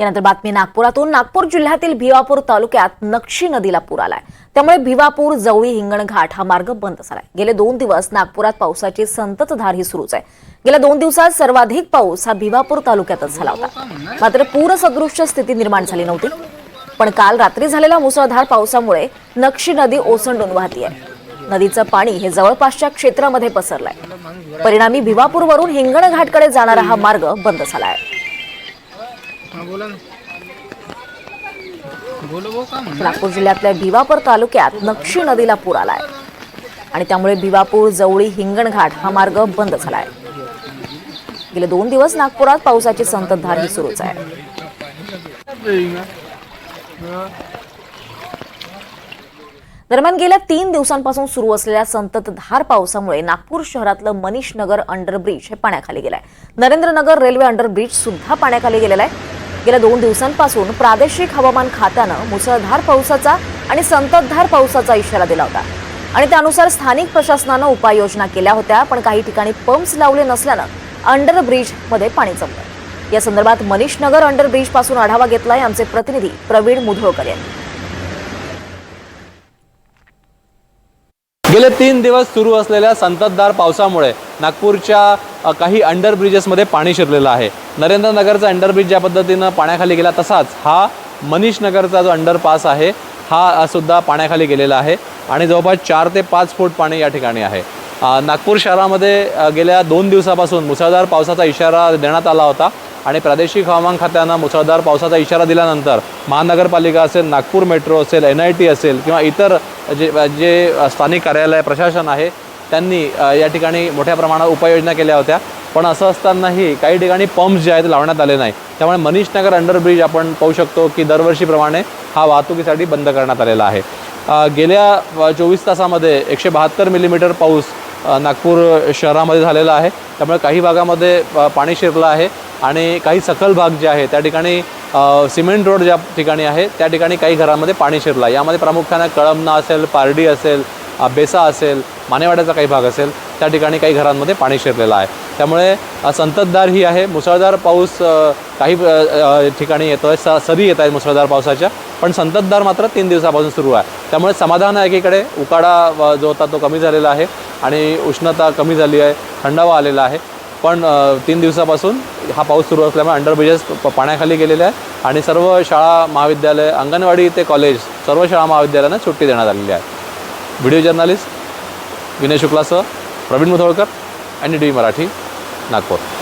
यानंतर बातमी नागपुरातून. नागपूर जिल्ह्यातील भिवापूर तालुक्यात नक्षी नदीला पूर आलाय. त्यामुळे भिवापूर जवळी हिंगणघाट हा मार्ग बंद झालाय. गेले दोन दिवस नागपुरात पावसाची संततधार ही सुरूच आहे. गेल्या दोन दिवसात सर्वाधिक पाऊस हा भिवापूर तालुक्यातच झाला होता. मात्र पूरसदृश्य स्थिती निर्माण झाली नव्हती. पण काल रात्री झालेल्या मुसळधार पावसामुळे नक्षी नदी ओसंडून वाहती आहे. नदीचं पाणी हे जवळपासच्या क्षेत्रामध्ये पसरलंय. परिणामी भिवापूरवरून हिंगणघाटकडे जाणारा हा मार्ग बंद झाला आहे. बोला नागपूर जिल्ह्यातल्या भिवापूर तालुक्यात नक्षी नदीला पूर आलाय. आणि त्यामुळे भिवापूर जवळी हिंगणघाट हा मार्ग बंद झालाय. गेले दोन दिवस नागपुरात पावसाची संततधार ही सुरूच आहे. दरम्यान गेल्या तीन दिवसांपासून सुरू असलेल्या संततधार पावसामुळे नागपूर शहरातलं मनीष नगर अंडरब्रिज हे पाण्याखाली गेलंय. नरेंद्रनगर रेल्वे अंडरब्रिज सुद्धा पाण्याखाली गेलेला आहे. गेल्या दोन दिवसांपासून प्रादेशिक हवामान खात्यानं मुसळधार पावसाचा आणि संततधार पावसाचा इशारा दिला होता. आणि त्यानुसार स्थानिक प्रशासनानं उपाययोजना केल्या होत्या पण काही ठिकाणी पंप्स लावले नसल्यानं अंडरब्रिजमध्ये पाणी जमलं. या संदर्भात मनीष नगर अंडरब्रिजपासून आढावा घेतलाय आमचे प्रतिनिधी प्रवीण मुधोळकर यांनी. गेले तीन दिवस सुरू असलेल्या संततधार पावसामुळे नागपूरच्या काही अंडरब्रिजेसमध्ये पाणी शिरलेलं आहे. नरेंद्रनगरचा अंडरब्रिज ज्या पद्धतीनं पाण्याखाली गेला तसाच हा मनीष नगरचा जो अंडरपास आहे हा सुद्धा पाण्याखाली गेलेला आहे आणि जवळपास चार ते पाच फूट पाणी या ठिकाणी आहे. नागपूर शहरामध्ये गेल्या दोन दिवसापासून मुसळधार पावसाचा इशारा देण्यात आला होता आणि प्रादेशिक हवामान खात्यानं मुसळधार पावसाचा इशारा दिल्यानंतर महानगरपालिका असेल नागपूर मेट्रो असेल एन आय टी असेल किंवा इतर जे जे स्थानिक कार्यालय प्रशासन आहे त्यांनी या ठिकाणी मोठ्या प्रमाणात उपाययोजना केल्या होत्या. पण असं असतानाही काही ठिकाणी पंप्स जे आहेत लावण्यात आले नाही त्यामुळे मनीष नगर अंडरब्रिज आपण पाहू शकतो की दरवर्षीप्रमाणे हा वाहतुकीसाठी बंद करण्यात आलेला आहे. गेल्या चोवीस तासामध्ये एकशे बहात्तर मिलीमीटर पाऊस नागपूर शहरामध्ये झालेला आहे. त्यामुळे काही भागामध्ये पाणी शिरलं आहे आणि काही सखल भाग जे आहे त्या ठिकाणी सिमेंट रोड ज्या ठिकाणी आहे त्या ठिकाणी काही घरांमध्ये पाणी शिरलं आहे. यामध्ये प्रामुख्याने कळमना असेल पारडी असेल बेसा असेल मानेवाड्याचा काही भाग असेल त्या ठिकाणी काही घरांमध्ये पाणी शिरलेलं आहे. त्यामुळे संततधार ही आहे. मुसळधार पाऊस काही ठिकाणी येतो आहे स सरी येत आहेत मुसळधार पावसाच्या पण संततधार मात्र तीन दिवसापासून सुरू आहे. त्यामुळे समाधान आहे एकीकडे. उकाडा जो होता तो कमी झालेला आहे आणि उष्णता कमी झाली आहे थंडावा आलेला आहे. पण तीन दिवसापासून हा पाऊस सुरू असल्यामुळे अंडरब्रिजेस प- पाण्याखाली गेलेले आहे आणि सर्व शाळा महाविद्यालय अंगणवाडी ते कॉलेज सर्व शाळा महाविद्यालयांना सुट्टी देण्यात आलेली आहे. व्हिडिओ जर्नालिस्ट विनय शुक्लासह प्रवीण मुधोळकर आणि डी मराठी नागपूर.